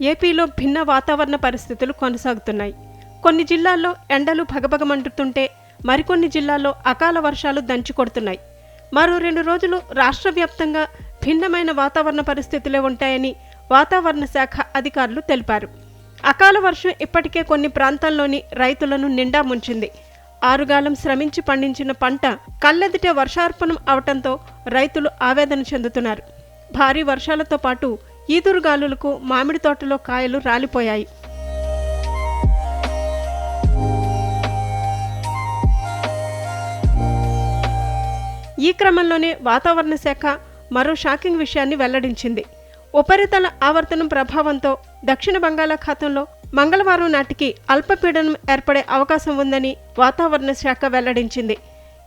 ఏపీలో భిన్న వాతావరణ పరిస్థితులు కొనసాగుతున్నాయి. కొన్ని జిల్లాల్లో ఎండలు భగభగమంటుతుంటే మరికొన్ని జిల్లాల్లో అకాల వర్షాలు దంచి కొడుతున్నాయి మరో రెండు రోజులు రాష్ట్ర వ్యాప్తంగా భిన్నమైన వాతావరణ పరిస్థితులే ఉంటాయని వాతావరణ శాఖ అధికారులు తెలిపారు. అకాల వర్షం ఇప్పటికే కొన్ని ప్రాంతాల్లోని రైతులను నిండా ముంచింది. ఆరుగాలం శ్రమించి పండించిన పంట కళ్ళెదిటే వర్షార్పణం అవటంతో రైతులు ఆవేదన చెందుతున్నారు. భారీ వర్షాలతో పాటు ఈదురుగాలులకు మామిడి తోటలో కాయలు రాలిపోయాయి. ఈ క్రమంలోనే వాతావరణ శాఖ మరో షాకింగ్ విషయాన్ని వెల్లడించింది. ఉపరితల ఆవర్తనం ప్రభావంతో దక్షిణ బంగాళాఖాతంలో మంగళవారం నాటికి అల్పపీడనం ఏర్పడే అవకాశం ఉందని వాతావరణ శాఖ వెల్లడించింది.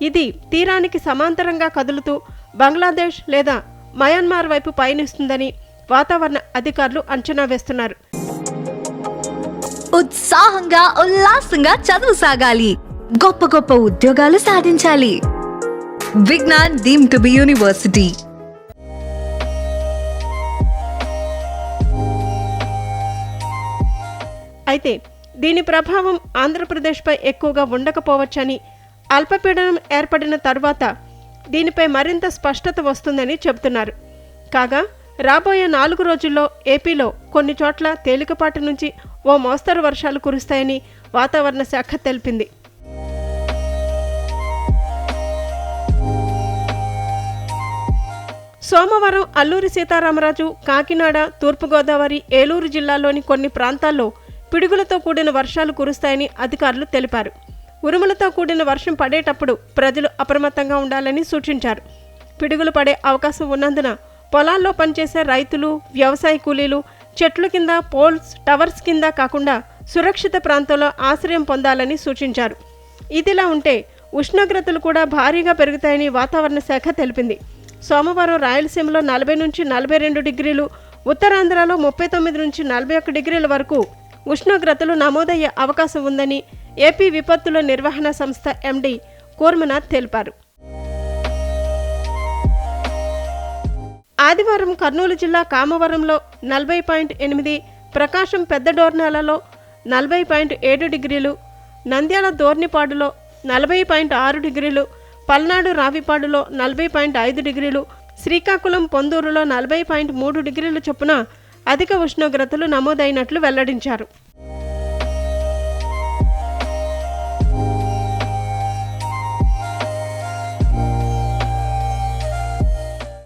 ఇది తీరానికి సమాంతరంగా కదులుతూ బంగ్లాదేశ్ లేదా మయన్మార్ వైపు పయనిస్తుందని వాతావరణ అధికారులు అంచనా వేస్తున్నారు. ఉత్సాహంగా ఉల్లాసంగా చదువు సాగాలి. గొప్ప గొప్ప ఉద్యోగాలు సాధించాలి. Vignan deem to be university. అయితే దీని ప్రభావం ఆంధ్రప్రదేశ్పై ఎక్కువగా ఉండకపోవచ్చని అల్పపీడనం ఏర్పడిన తర్వాత దీనిపై మరింత స్పష్టత వస్తుందని చెబుతున్నారు. కాగా రాబోయే నాలుగు రోజుల్లో ఏపీలో కొన్ని చోట్ల తేలికపాటి నుంచి ఓ మోస్తరు వర్షాలు కురుస్తాయని వాతావరణ శాఖ తెలిపింది. సోమవారం అల్లూరి సీతారామరాజు కాకినాడ తూర్పుగోదావరి ఏలూరు జిల్లాలోని కొన్ని ప్రాంతాల్లో పిడుగులతో కూడిన వర్షాలు కురుస్తాయని అధికారులు తెలిపారు. ఉరుములతో కూడిన వర్షం పడేటప్పుడు ప్రజలు అప్రమత్తంగా ఉండాలని సూచించారు. పిడుగులు పడే అవకాశం ఉన్నందున పొలాల్లో పనిచేసే రైతులు వ్యవసాయ కూలీలు చెట్ల కింద పోల్స్ టవర్స్ కింద కాకుండా సురక్షిత ప్రాంతంలో ఆశ్రయం పొందాలని సూచించారు. ఇదిలా ఉంటే ఉష్ణోగ్రతలు కూడా భారీగా పెరుగుతాయని వాతావరణ శాఖ తెలిపింది. సోమవారం రాయలసీమలో నలభై నుంచి నలభై రెండు డిగ్రీలు ఉత్తరాంధ్రలో ముప్పై తొమ్మిది నుంచి నలభై ఒక్క డిగ్రీల వరకు ఉష్ణోగ్రతలు నమోదయ్యే అవకాశం ఉందని ఏపీ విపత్తుల నిర్వహణ సంస్థ ఎండీ కూర్మనాథ్ తెలిపారు. ఆదివారం కర్నూలు జిల్లా కామవరంలో నలభై పాయింట్ ఎనిమిది ప్రకాశం పెద్ద డోర్నాలలో నలభై పాయింట్ ఏడు డిగ్రీలు నంద్యాల దోర్నిపాడులో నలభై పాయింట్ ఆరు డిగ్రీలు పల్నాడు రావిపాడులో నలభై పాయింట్ ఐదు డిగ్రీలు శ్రీకాకుళం పొందూరులో నలభై పాయింట్ మూడు డిగ్రీల చొప్పున అధిక ఉష్ణోగ్రతలు నమోదైనట్లు వెల్లడించారు.